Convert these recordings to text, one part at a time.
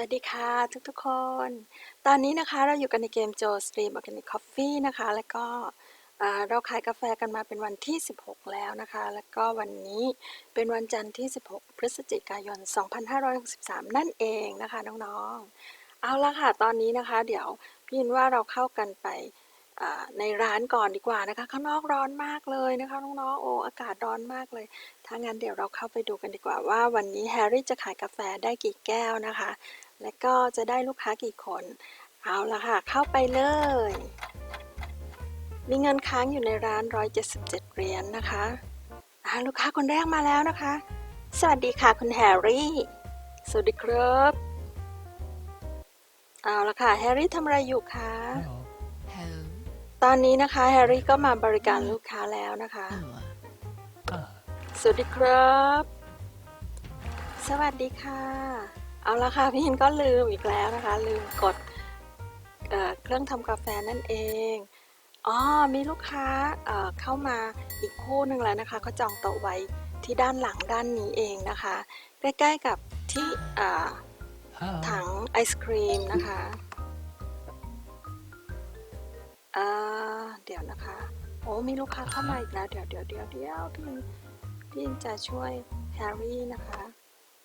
วัสดีค่ะทุกๆคน ตอนนี้นะคะเราอยู่กันในเกม Joe Stream Organic Coffee นะคะ แล้วก็เราขายกาแฟกันมาเป็นวันที่ 16 แล้วนะคะ แล้วก็วันนี้เป็นวันจันทร์ที่ 16 พฤศจิกายน 2563 นั่นเองนะคะน้องๆ เอาละค่ะตอนนี้นะคะ เดี๋ยวพี่ยินว่าเราเข้ากันไปในร้านก่อนดีกว่านะคะ ข้างนอกร้อนมากเลยนะคะน้องๆโอ้อากาศร้อนมากเลย ถ้างั้นเดี๋ยวเราเข้าไปดูกันดีกว่าว่าวันนี้แฮร์รี่จะขายกาแฟได้กี่แก้วนะคะ และก็จะได้ลูกค้ากี่คน เอาละค่ะ เข้าไปเลย มีเงินค้างอยู่ในร้าน 177 เหรียญนนะคะอ่าลูกค้าคนแรกมาแล้วนะคะ สวัสดีค่ะคุณแฮร์รี่ สวัสดีครับ เอาละค่ะแฮร์รี่ทำอะไรอยู่คะ Hello. Hello. ตอนนี้นะคะแฮร์รี่ก็มาบริการลูกค้าแล้วนะคะ Hello. Ah, สวัสดีครับ สวัสดีค่ะ เอาละค่ะพี่หินก็ลืมอีกแล้วนะคะ ลืมกดเเครื่องทำกาแฟนั่นเองอ๋อมีลูกค้าเเข้ามาอีกคู่หนึ่งแล้วนะคะเขาจองโต๊ะไว้ที่ด้านหลังด้านนี้เองนะคะ ใกล้ๆกับที่ถังไอศครีมนะคะเดี๋ยวนะคะ โอ้มีลูกค้าเข้ามาอีกแล้ว เดี๋ยวเดี๋ยวเดี๋ยวเดี๋ยวพี่พี่จะช่วยแฮร์รี่นะคะ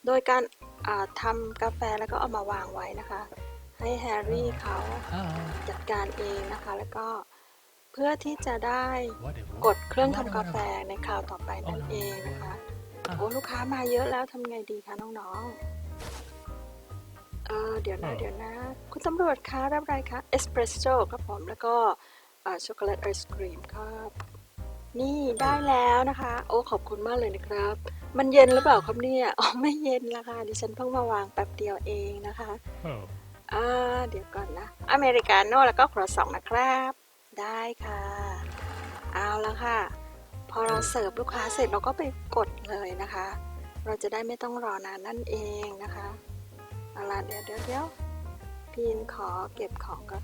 โดยการอ่าทำกาแฟแล้วก็เอามาวางไว้นะคะ ให้แฮร์รี่เขา Hello. จัดการเองนะคะ แล้วก็เพื่อที่จะได้ What do you ก want? ดเครื่องทำกาแฟในคราวต่อไปนั่นเองนะคะโอ้ลูกค้ามาเยอะแล้วทำไงดีคะน้องๆเออเดี๋ยวนะอ๋อเดี๋ยวนะ คุณตำรวจคะรับอะไรคะเอสเปรสโซ่ครับผมแล้วก็อ่าช็อกโกแลตไอศครีมครับ นี่ได้แล้วนะคะ โอ้ขอบคุณมากเลยนะครับ มันเย็นหรือเปล่าครับเนี่ย อ๋อไม่เย็นละค่ะ ดิฉันเพิ่งมาวางแป๊บเดียวเองนะคะ Oh, อ่า เดี๋ยวก่อนนะ อเมริกาโน่แล้วก็ครัวซองนะครับ ได้ค่ะ เอาละค่ะ พอเราเสิร์ฟลูกค้าเสร็จเราก็ไปกดเลยนะคะ เราจะได้ไม่ต้องรอนานนั่นเองนะคะเอาล่ะเดี๋ยวเดี๋ยวเดี๋ยวพีนขอเก็บของก่อน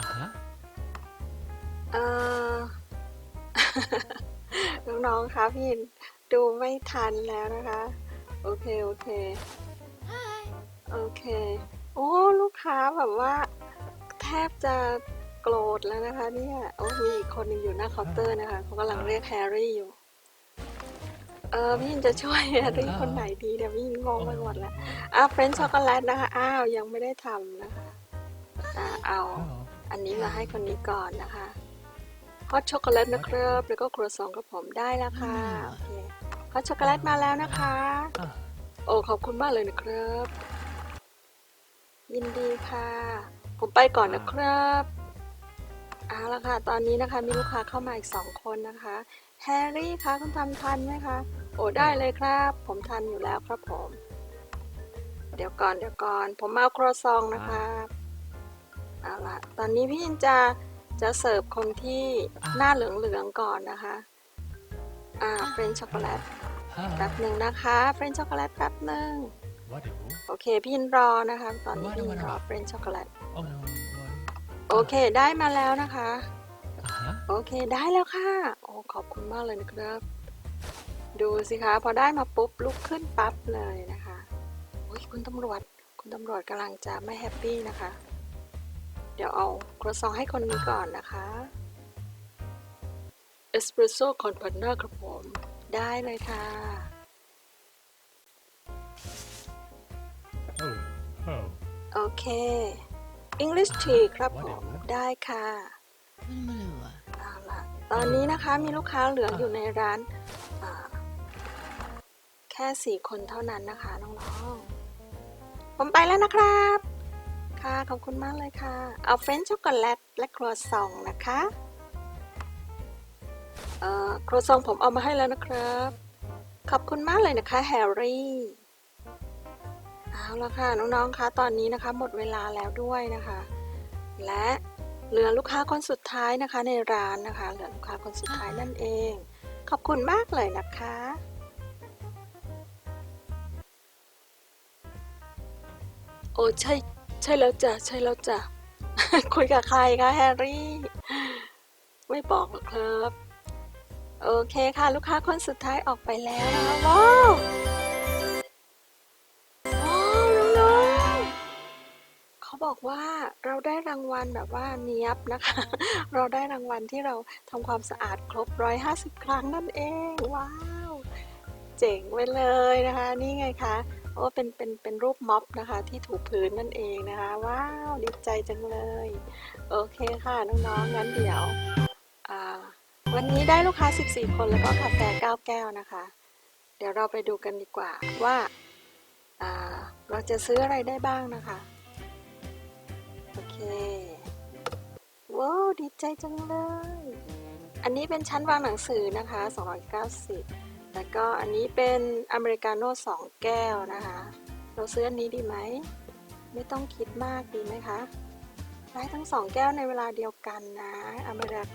uh-huh. เออ น้องๆคะพี่ดูไม่ทันแล้วนะคะ โอเค โอเค Hi. โอเค โอ้ ลูกค้าแบบว่า แทบจะโกรธแล้วนะคะ เนี่ย โอ้ มีอีกคนหนึงอยู่หน้าเคาน์เตอร์นะคะเขากำลังเรียกแฮร์รี่อยู่ เออ พี่ยินจะช่วยแฮร์รี่คนไหนดีเดี๋ยวพี่ยินงงไปหมดแล้วอะเฟรนช์ช็อกโกแลตนะคะ อ้าว ยังไม่ได้ทำนะคะ อ่าเอา Hello. อันนี้มาให้คนนี้ก่อนนะคะ ฮอตช็อกโกแลตนะครับ แล้วก็ครัวซองกับผมได้แล้วค่ะโอเคฮอตช็อกโกแลตมาแล้วนะคะ Ah, โอ้ขอบคุณมากเลยนะครับ ยินดีค่ะ ผมไปก่อนนะครับเอาละค่ะ ตอนนี้นะคะมีลูกค้าเข้ามาอีกสองคนนะคะ แฮร์รี่คะคุณทำทันไหมคะ โอ้ได้เลยครับ ผมทันอยู่แล้วครับผม เดี๋ยวก่อนเดี๋ยวก่อน ผมเอาครัวซองนะคะเอาละตอนนี้พี่ยินจะ จะเสิร์ฟคนที่หน้าเหลืองๆก่อนนะคะ อ่าเฟรนช์ช็อกโกแลตแป๊บ hello. หนึ่งนะคะเฟรนช์ช็อกโกแลตแป๊บหนึ่ง What do you want? โอเค พี่ยินรอนะคะ ตอนนี้พี่ยินรอเฟรนช์ช็อกโกแลต Oh, no. What? โอเคได้มาแล้วนะคะ Uh-huh. โอเคได้แล้วค่ะ โอ้ขอบคุณมากเลยนะครับ ดูสิคะ พอได้มาปุ๊บลุกขึ้นปั๊บเลยนะคะโอ้ยคุณตำรวจ คุณตำรวจกำลังจะไม่แฮปปี้นะคะ เดี๋ยวเอาครัวซองให้คนนี้ก่อนนะคะเอสเปรสโซ่คอนพันเนอร์ครับผม ได้เลยค่ะ Oh, oh. โอเค English tea ครับผม Whatever ได้ค่ะ Malua. เอาล่ะตอนนี้นะคะมีลูกค้าเหลืออยู่ในร้านอ่าแค่สี่คนเท่านั้นนะคะน้องๆ ผมไปแล้วนะครับ ค่ะ ขอบคุณมากเลยค่ะ เอาเฟรนช์ช็อกโกแลตและครัวซองนะคะเอ่อครัวซองผมเอามาให้แล้วนะครับ ขอบคุณมากเลยนะคะแฮร์รี่เอาละค่ะน้องๆคะตอนนี้นะคะหมดเวลาแล้วด้วยนะคะ และเหลือลูกค้าคนสุดท้ายนะคะในร้านนะคะ เหลือลูกค้าคนสุดท้ายนั่นเอง ขอบคุณมากเลยนะคะโอ้ใช่ ใช่แล้วจ้ะใช่แล้วจ้ะคุยกับใครคะแฮร์รี่ ไม่บอกหรอกครับ โอเคค่ะ ลูกค้าคนสุดท้ายออกไปแล้วนะคะว้าวว้าวน้องๆเขาบอกว่าเราได้รางวัลแบบว่าเนี้ยบนะคะ เราได้รางวัลที่เราทำความสะอาดครบร้อยห้าสิบครั้งนั่นเอง ว้าว เจ๋งไปเลยนะคะ นี่ไงคะ โอ้เป็นเป็นเป็นรูปม็อบนะคะที่ถูพื้นนั่นเองนะคะ ว้าวดีใจจังเลย โอเคค่ะน้องๆงั้นเดี๋ยววันนี้ได้ลูกค้า 14 คนแล้วก็กาแฟ 9 แก้วนะคะ เดี๋ยวเราไปดูกันดีกว่าว่าอ่าเราจะซื้ออะไรได้บ้างนะคะ โอเคว้าวดีใจจังเลย อันนี้เป็นชั้นวางหนังสือนะคะ 290 แล้วก็อันนี้เป็นอเมริกาโน่2แก้วนะคะ เราซื้ออันนี้ดีไหม ไม่ต้องคิดมากดีไหมคะ ได้ทั้งสองแก้วในเวลาเดียวกันนะอเมริก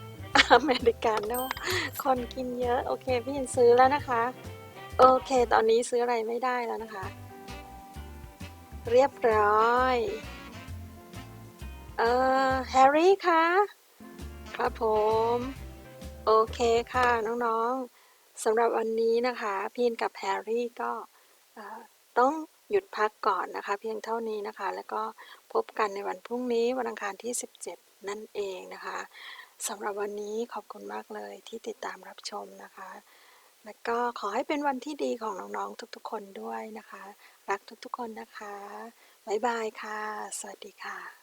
อเมริกาโน่คนกินเยอะ โอเค พี่ยินซื้อแล้วนะคะ โอเค ตอนนี้ซื้ออะไรไม่ได้แล้วนะคะ เรียบร้อย เอ่อแฮร์รี่คะครับผม โอเคค่ะน้องๆ สำหรับวันนี้นะคะพีนกับแฮร์รี่ก็ต้องหยุดพักก่อนนะคะ เพียงเท่านี้นะคะ แล้วก็พบกันในวันพรุ่งนี้วันอังคารที่ 17 นั่นเองนะคะสำหรับวันนี้ขอบคุณมากเลยที่ติดตามรับชมนะคะ แล้วก็ขอให้เป็นวันที่ดีของน้องๆทุกๆ คนด้วยนะคะ รักทุกๆคนนะคะ บ๊ายบายค่ะ สวัสดีค่ะ